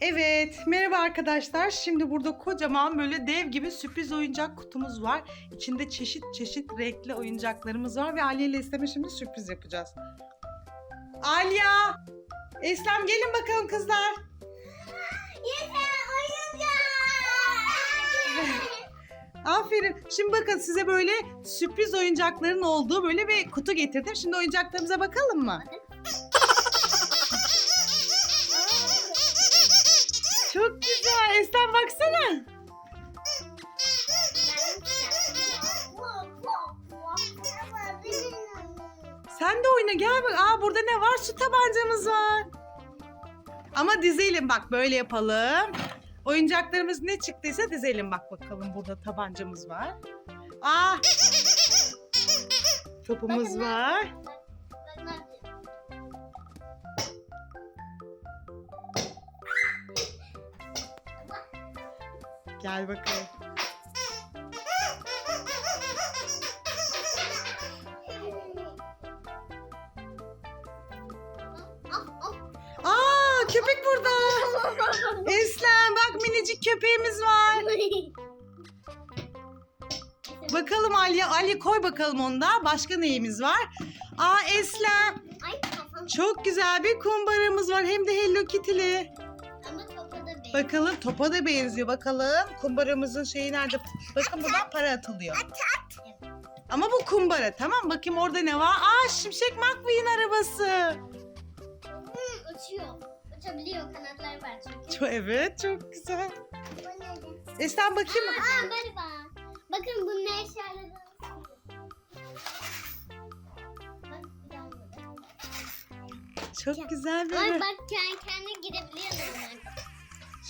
Evet, merhaba arkadaşlar. Şimdi burada kocaman böyle dev gibi sürpriz oyuncak kutumuz var. İçinde çeşit çeşit renkli oyuncaklarımız var ve Aliye ile Eslem'e şimdi sürpriz yapacağız. Alya! Eslem gelin bakalım kızlar. Yeter oyuncak. Aferin. Şimdi bakın size böyle sürpriz oyuncakların olduğu böyle bir kutu getirdim. Şimdi oyuncaklarımıza bakalım mı? Çok Eslem baksana. Sen de oyna gel bak. Aa burada ne var? Su tabancamız var. Ama dizelim bak böyle yapalım. Oyuncaklarımız ne çıktıysa dizelim bak bakalım burada tabancamız var. Aa! Topumuz var. Gel bakalım. Aa köpek burada. Eslem bak minicik köpeğimiz var. Bakalım Aliye. Aliye koy bakalım onda. Başka neyimiz var? Aa Eslem. Çok güzel bir kumbaramız var. Hem de Hello Kitty'li. Bakalım topa da benziyor. Bakalım kumbaramızın şeyi nerede? Bakın buradan para atılıyor. Ama bu kumbara tamam bakayım orada ne var? Aa Şimşek McQueen arabası. Hı, uçuyor. Uçabiliyor kanatları var çünkü. Çok, evet çok güzel. Bu neydi? Eslem bakayım. Aa, merhaba. Bakın bunun ne eşyaları. Çok güzel bir. Ay bak kendi kendine girebiliyor.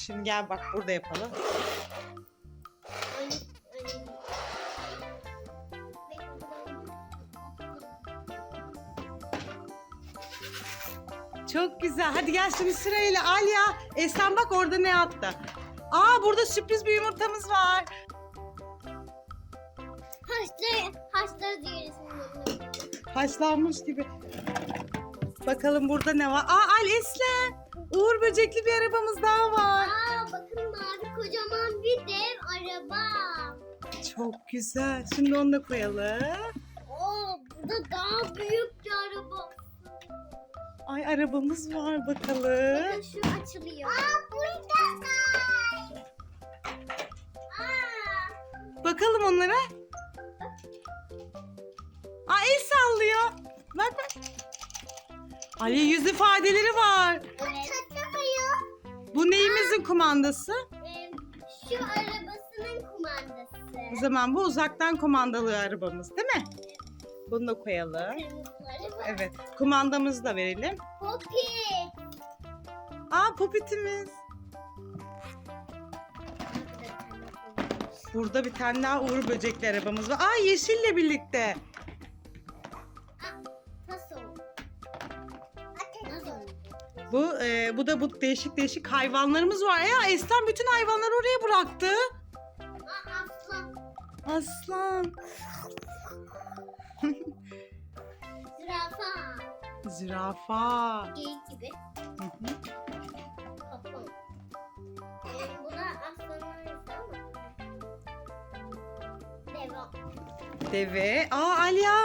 Şimdi gel bak burada yapalım. Çok güzel. Hadi gel şimdi sırayla Alya. Eslem bak orada ne attı. Aa burada sürpriz bir yumurtamız var. Haşları, haşları diyorsun. Haşlanmış gibi. Bakalım burada ne var? Aa Al Eslem. Uğur böcekli bir arabamız daha var. Aa bakın mavi kocaman bir dev araba. Çok güzel. Şimdi onu da koyalım. Oo burada daha büyük bir araba. Ay arabamız var bakalım. Bakın şu açılıyor. Aa burada var. Aa. Bakalım onlara. Aa el sallıyor. Bak bak. Ali yüz ifadeleri var. Bu neyimizin kumandası? Ee, şu arabasının kumandası. O zaman bu uzaktan kumandalı arabamız değil mi? Bunu da koyalım. Kırmızıları var. Evet. Kumandamızı da verelim. Popi. Aa popitimiz. Burada bir tane daha Uğur böcekli arabamız var. Aa yeşille birlikte. Bu e, bu da bu değişik değişik hayvanlarımız var. Ya Eslem bütün hayvanları oraya bıraktı. Aslan. Aslan. Zürafa. Zürafa. Geyik gibi. Hı hı. Kaplan. Bu da aslanın arası ama. Deva. Deve. Aa Alya.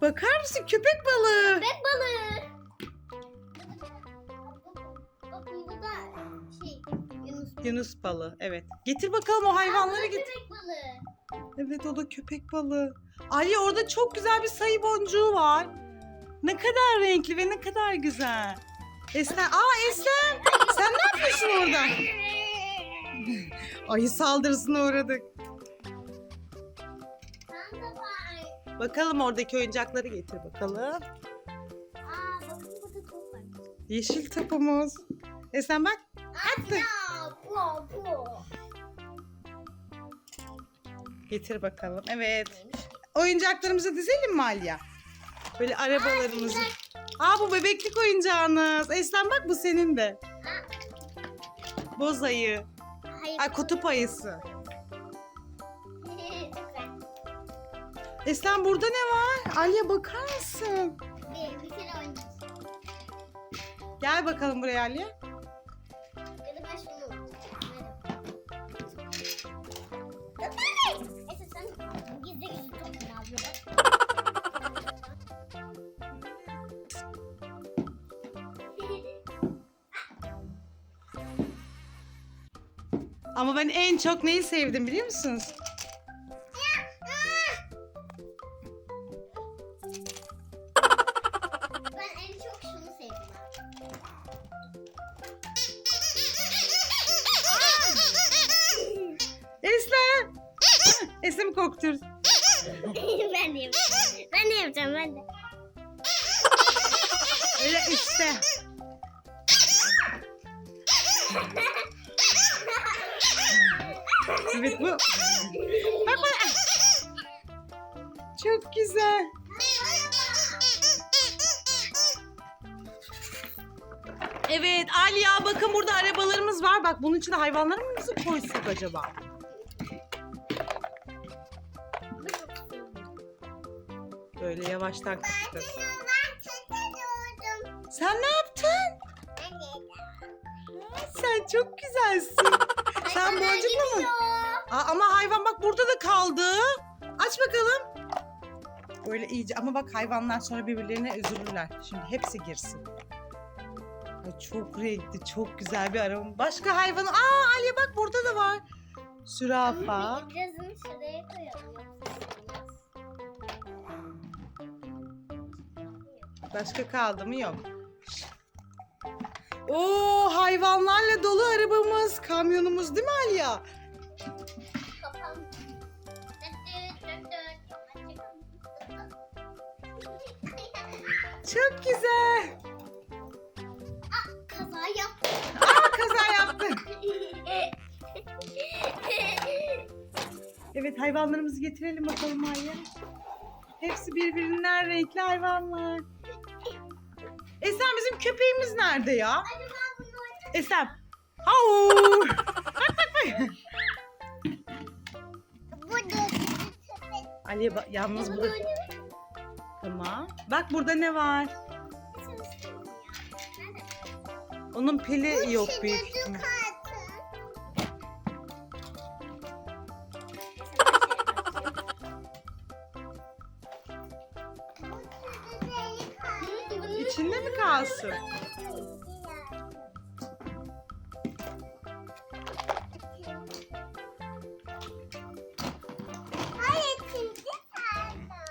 Bakar mısın köpek balığı? Köpek balığı. Yunus. Balığı. Evet. Getir bakalım o hayvanları da getir. Köpek balığı. Evet o da köpek balığı. Ali orada çok güzel bir sayı boncuğu var. Ne kadar renkli ve ne kadar güzel. Eslem, aa Eslem sen ne yapıyorsun orada? Ayı saldırısına uğradık. Bakalım oradaki oyuncakları getir bakalım. Aa bakın burada top var. Yeşil topumuz. Eslem bak. Attı. Getir bakalım. Evet. Oyuncaklarımızı dizelim mi Alya? Böyle arabalarımızı. Aa bu bebeklik oyuncağınız. Eslem bak bu senin de. Boz ayı. Hayır. Ay kutup ayısı. Eslem burada ne var? Alya bakar mısın? Bir, bir kere oynayacağız. Gel bakalım buraya Alya. Ama ben en çok neyi sevdim biliyor musunuz? Ben en çok şunu sevdim. Eslem. Eslem korkutur. ben de yapacağım. Ben de yapacağım ben de. Öyle işte. Evet bu. Bak. Çok güzel. Evet Aliya bakın burada arabalarımız var. Bak bunun içine hayvanlarımızı koysak acaba? Böyle yavaştan kışkır. Sen ne yaptın? Sen çok güzelsin. Sen boncuklu mu? Aa, ama hayvan bak burada da kaldı. Aç bakalım. Böyle iyice ama bak hayvanlar sonra birbirlerine üzülürler. Şimdi hepsi girsin. Ay, çok renkli, çok güzel bir araba. Başka hayvan. Aa Ali bak burada da var. Sürafa. Birazını şuraya koyalım. Başka kaldı mı? Yok. Oo hayvanlarla dolu arabamız, kamyonumuz değil mi dört. Çok güzel. Kaza yaptım. Aa kaza yaptın. Evet hayvanlarımızı getirelim bakalım Aliye. Hepsi birbirinden renkli hayvanlar. Esem bizim köpeğimiz nerede ya? Hadi ben bunu oynayayım. Esem. Au! Bak bak bak. Bak, yalnız burada. Tamam. Bak burada ne var? Onun pili yok büyük ihtimal. İçinde mi kalsın?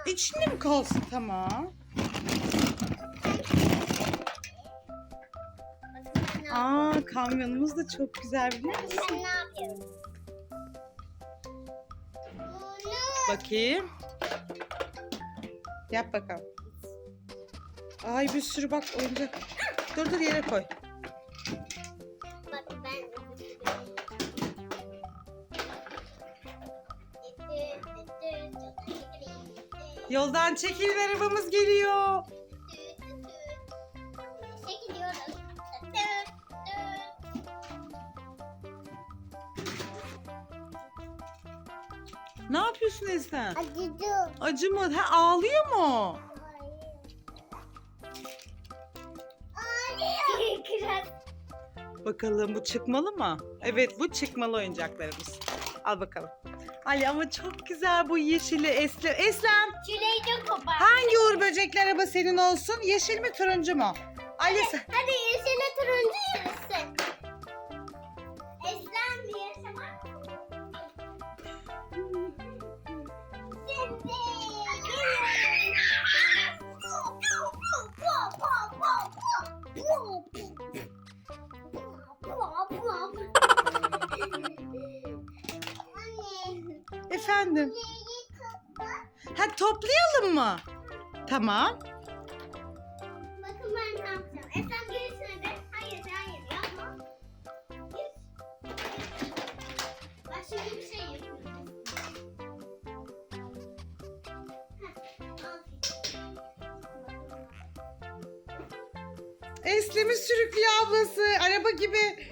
İçinde mi kalsın? Tamam. Aa kamyonumuz da çok güzel biliyor musun? Ben ne yapıyorum? Bakayım. Yap bakalım. Ay bir sürü bak oyuncak. Dur dur yere koy. Yoldan çekilin arabamız geliyor. Çekiliyoruz. Ne yapıyorsun Esen? Acıdı. Acı mı? Ha, ağlıyor mu? Ağlıyor. Bakalım bu çıkmalı mı? Evet bu çıkmalı oyuncaklarımız. Al bakalım. Ali ama çok güzel bu yeşili Eslem. Eslem Çileği de kopar. hangi uğur böcekli araba senin olsun? Yeşil mi turuncu mu? Ali sen... Hadi yeşile turuncu yarışsın. Eslem bir yaşamak. Şimdi. Efendim. Ha toplayalım mı? Tamam. Bakın ben ne yapacağım. Efendim gerisine de. Hayır hayır yapma. Bak şimdi bir şey yapıyorum. Eslem'i sürüklüyor ablası. Araba gibi.